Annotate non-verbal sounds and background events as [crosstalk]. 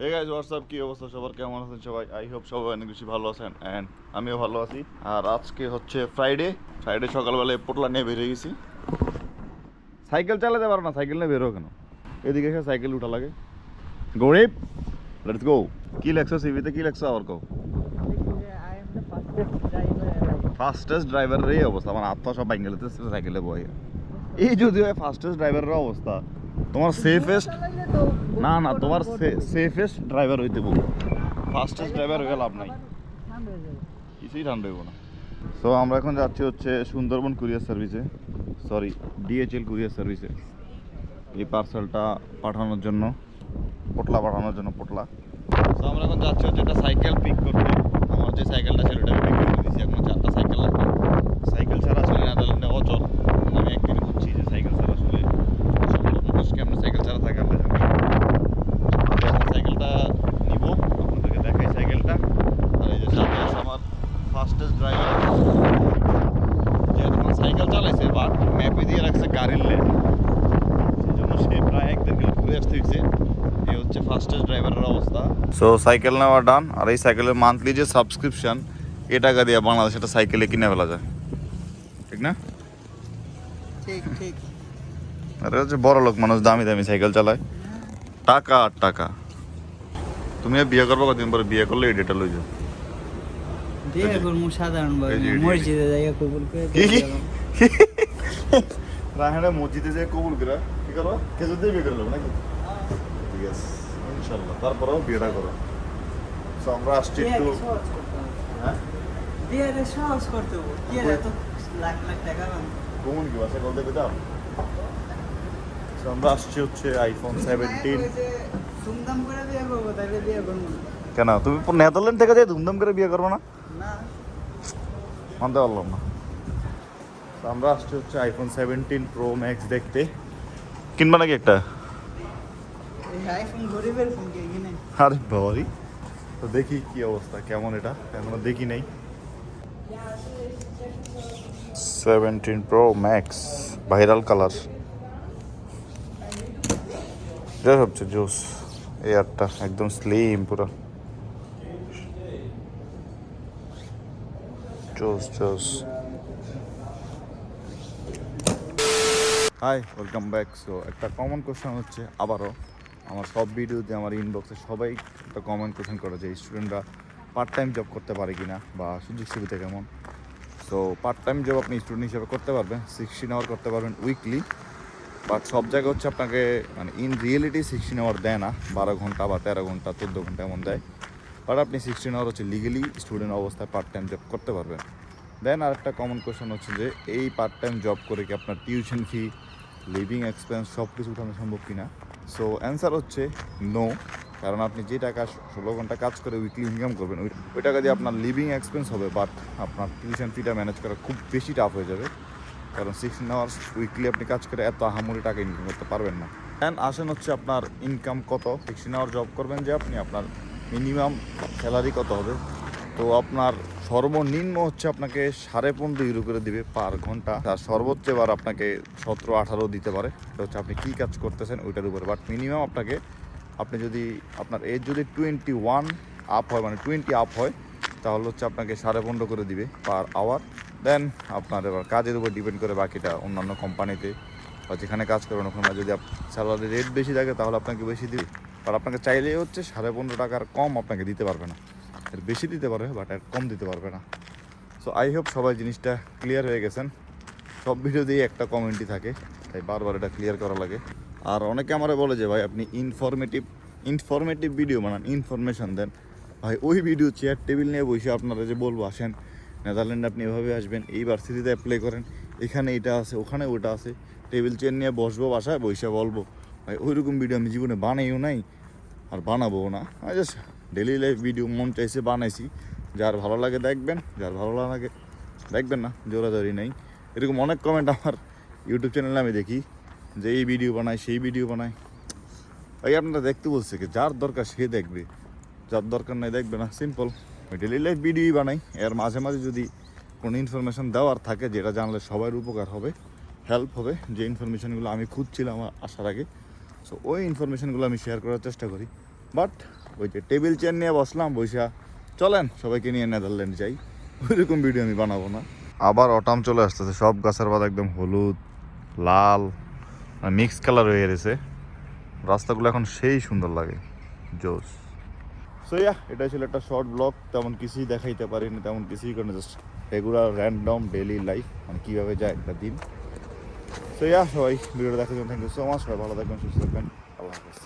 Hey guys WhatsApp কি অবস্থা? সবার কেমন আছেন সবাই? আই হোপ সবাই অনেক বেশি ভালো আছেন অ্যান্ড আমিও ভালো আছি। আর আজকে হচ্ছে ফ্রাইডে ফ্রাইডে সকালবেলায় পোটলা নিয়ে বেরিয়ে গেছি। সাইকেল চালাতে পারো না, সাইকেল নিয়ে বেরো কেন? এদিকে এসে সাইকেল উঠা লাগে। গরিব লেটস গো কি লেখছো সিভিতে কি লেখছো আবার কও। ফাস্টেস্ট ড্রাইভারের এই অবস্থা। আমার আত্মা সব বাঙ্গালিতে সাইকেলে বয়। এই যদি হয় ফাস্টেস্ট ড্রাইভারের অবস্থা। তোমার সেফেস্ট না না তোমার সেফেস্ট ড্রাইভার হইতে বলব। ফাস্টেস্ট ড্রাইভার হয়ে লাভ নাই। কিছুই ঠান্ডা হইব না। সো আমরা এখন যাচ্ছি হচ্ছে সুন্দরবন কুরিয়ার সার্ভিসে সরি ডিএচএল কুরিয়ার সার্ভিসে এই পার্সেলটা পাঠানোর জন্য। পোটলা পাঠানোর জন্য পোটলা। সো আমরা এখন যাচ্ছি হচ্ছে একটা সাইকেল পিক করতে। আমার যে সাইকেলটা ছিল ওটা পিক করে দিয়েছি এখন চারটা সাইকেল ছাড়া আসলে নেদারল্যান্ডে অচল আমি একদিন বুঝছি যে সাইকেল ছাড়া আসলে সকল মানুষ কেমন সাইকেল ছাড়া থাকে আল্লাহ জানে। তো এখন সাইকেলটা নিব আপনাদেরকে দেখাই সাইকেলটা আর এই যে সাথে আছে আমার ফাস্টেস্ট ড্রাইভার যে এখন সাইকেল চালাইছে বাট ম্যাপে দিয়ে রাখছে গাড়ির লেন সেই জন্য সে প্রায় এক দেড় কিলো ঘুরে আসতে হয়েছে ফাস্টেস্ট ড্রাইভারের অবস্থা। সো সাইকেল নেওয়া ডান আর এই সাইকেলের মান্থলি যে সাবস্ক্রিপশন এ টাকা দিয়ে বাংলাদেশ একটা সাইকেলে কিনে ফেলা যায়। ঠিক না? ঠিক ঠিক। আরে হচ্ছে বড় লোক মানুষ দামি দামি সাইকেল চালায়। টাকা আর টাকা। তুমি বিয়ে করব কদিন পরে? বিয়ে করলে এই ডেটা লই যাও। বিয়ে করব সাধারণ মসজিদে যাইয়া কবুল করে। [laughs] রাহেনা মসজিদে যে কবুল করে কি করো খেজুর দিয়ে বিয়ে করল নাকি? ঠিক আছে। ইনশাল্লাহ তারপরেও বিয়েটা করো। তো আমরা আসছি একটু বিয়েকে সহজ করতে হবে। হ্যাঁ? কি এত লাখ লাখ টাকা লাগবে? কমন কি বাসা কল দেবে দাও তো আমরা আসছি হচ্ছে আইফোন সেভেন্টিন ধুমধাম করে বিয়ে করব তাহলে বিয়ে করব কেন? তুমি নেদারল্যান্ড থেকে যাই ধুমধাম করে বিয়ে করব না? মানতে পারলাম না। আমরা আসছি হচ্ছে আইফোন সেভেন্টিন প্রো ম্যাক্স দেখতে। কিনবা নাকি একটা এই আইফোন গরিবের ফোন কে কিনে আরে বাবারি, তো দেখি কি অবস্থা, কেমন এটা? এখনও দেখি নাই। Seventeen pro max viral colour এটা সবচেয়ে জোস এয়ারটা একদম স্লিম পুরো। জোস জোস হাই ওয়েলকাম ব্যাক সো একটা কমন কোশ্চেন হচ্ছে, আবারও আমার সব ভিডিওতে আমার ইনবক্সে সবাই একটা কমন কোশ্চেন করে যে স্টুডেন্টরা পার্ট টাইম জব করতে পারে কি না বা সুযোগ সুবিধা কেমন? সো পার্ট টাইম জব আপনি স্টুডেন্ট হিসেবে করতে পারবেন সিক্সটিন আওয়ার করতে পারবেন উইকলি বাট সব জায়গায় হচ্ছে আপনাকে মানে ইন রিয়েলিটি সিক্সটিন আওয়ার দেয় না, বারো ঘণ্টা বা তেরো ঘণ্টা, চোদ্দ ঘণ্টা এমন দেয় বাট আপনি সিক্সটিন আওয়ার হচ্ছে লিগেলি স্টুডেন্ট অবস্থায় পার্ট টাইম জব করতে পারবেন। দেন আরেকটা কমন কোশ্চেন হচ্ছে যে, এই পার্ট টাইম জব করে কি আপনার টিউশন ফি লিভিং এক্সপেন্স সব কিছু উঠানো সম্ভব কিনা? সো অ্যান্সার হচ্ছে নো কারণ আপনি যে টাকা ষোলো ঘণ্টা কাজ করে উইকলি ইনকাম করবেন, ওই টাকা দিয়ে আপনার লিভিং এক্সপেন্স হবে বাট আপনার টিউশন ফিটা ম্যানেজ করা খুব বেশি টাফ হয়ে যাবে। কারণ সিক্সটিন আওয়ার্স উইকলি আপনি কাজ করে এত আহামরি টাকা ইনকাম করতে পারবেন না। অ্যান্ড আসেন হচ্ছে আপনার ইনকাম কত? সিক্সটিন আওয়ার জব করবেন যে আপনি আপনার মিনিমাম স্যালারি কত হবে? তো আপনার সর্বনিম্ন হচ্ছে আপনাকে সাড়ে পনেরো ইউরো করে দিবে পার ঘণ্টা। আর সর্বোচ্চ এবার আপনাকে সতেরো, আঠারো দিতে পারে। হচ্ছে আপনি কী কাজ করতেছেন ওইটার উপরে। বাট মিনিমাম আপনাকে, আপনি যদি আপনার এজ যদি টোয়েন্টি ওয়ান আপ হয় মানে টোয়েন্টি আপ হয়, তাহলে হচ্ছে আপনাকে সাড়ে পনেরো করে দিবে পার আওয়ার দেন আপনার এবার কাজের উপর ডিপেন্ড করে বাকিটা অন্যান্য কোম্পানিতে বা যেখানে কাজ করবেন ওখানে। যদি স্যালারি রেট বেশি থাকে, তাহলে আপনাকে বেশি দিবে। আর আপনাকে চাইলেই হচ্ছে সাড়ে পনেরো টাকার কম আপনাকে দিতে পারবে না। এর বেশি দিতে পারবে বাট এর কম দিতে পারবে না। সো আই হোপ সবাই জিনিসটা ক্লিয়ার হয়ে গেছেন। সব ভিডিওতেই একটা কমেন্টই থাকে, তাই বারবার এটা ক্লিয়ার করা লাগে। আর অনেকে আমারে বলে যে, ভাই, আপনি ইনফরমেটিভ ইনফরমেটিভ ভিডিও বানান ইনফরমেশন দেন। ভাই, ওই ভিডিও চেয়ার টেবিল নিয়ে বসে আপনারা যে বলব, আসেন, নেদারল্যান্ড আপনি এভাবে আসবেন, এই ভার্সিটিতে অ্যাপ্লাই করেন, এখানে এটা আছে, ওখানে ওটা আছে। টেবিল চেয়ার নিয়ে বসবো, বাসায় বসে বলব, ভাই, ওইরকম ভিডিও আমি জীবনে বানাইও নাই, আর বানাবো না। জাস্ট ডেলি লাইফ ভিডিও মন চাইছে বানাইছি। যার ভালো লাগে দেখবেন, যার ভালো লাগে দেখবেন না, জোরাজোরি নেই। এরকম অনেক কমেন্ট আমার ইউটিউব চ্যানেলে আমি দেখি, যে এই ভিডিও বানায়, সেই ভিডিও বানায়। ভাই, আপনারা দেখতে বলছে কি, যার দরকার সে দেখবে। যার দরকার নাই দেখবে না সিম্পল ডেলি লাইফ ভিডিওই বানাই। এর মাঝে মাঝে যদি কোনো ইনফরমেশন দেওয়ার থাকে, যেটা জানলে সবার উপকার হবে হেল্প হবে, যে ইনফরমেশনগুলো আমি খুঁজছিলাম আসার আগে। সো ওই ইনফরমেশনগুলো আমি শেয়ার করার চেষ্টা করি। বাট ওই যে টেবিল চেয়ার নিয়ে বসলাম বৈশা চলেন সবাইকে নিয়ে নেদারল্যান্ড যাই। ওইরকম ভিডিও আমি বানাবো না। আবার অটাম চলে আসতেছে সব গাছের পাতা একদম হলুদ লাল মিক্স কালার হয়ে গেছে। রাস্তাগুলো এখন সেই সুন্দর লাগে জোস। সো ইয়া এটা ছিল একটা শর্ট ব্লগ তেমন কিছুই দেখাইতে পারিনি তেমন কিছুই করে just regular random daily life মানে কীভাবে যায় একটা দিন। সো ইয়া সবাই ভিডিওটা দেখার জন্য থ্যাংক ইউ সো মাচ সবাই ভালো থাকবেন সুস্থ থাকবেন আল্লাহ হাফেজ।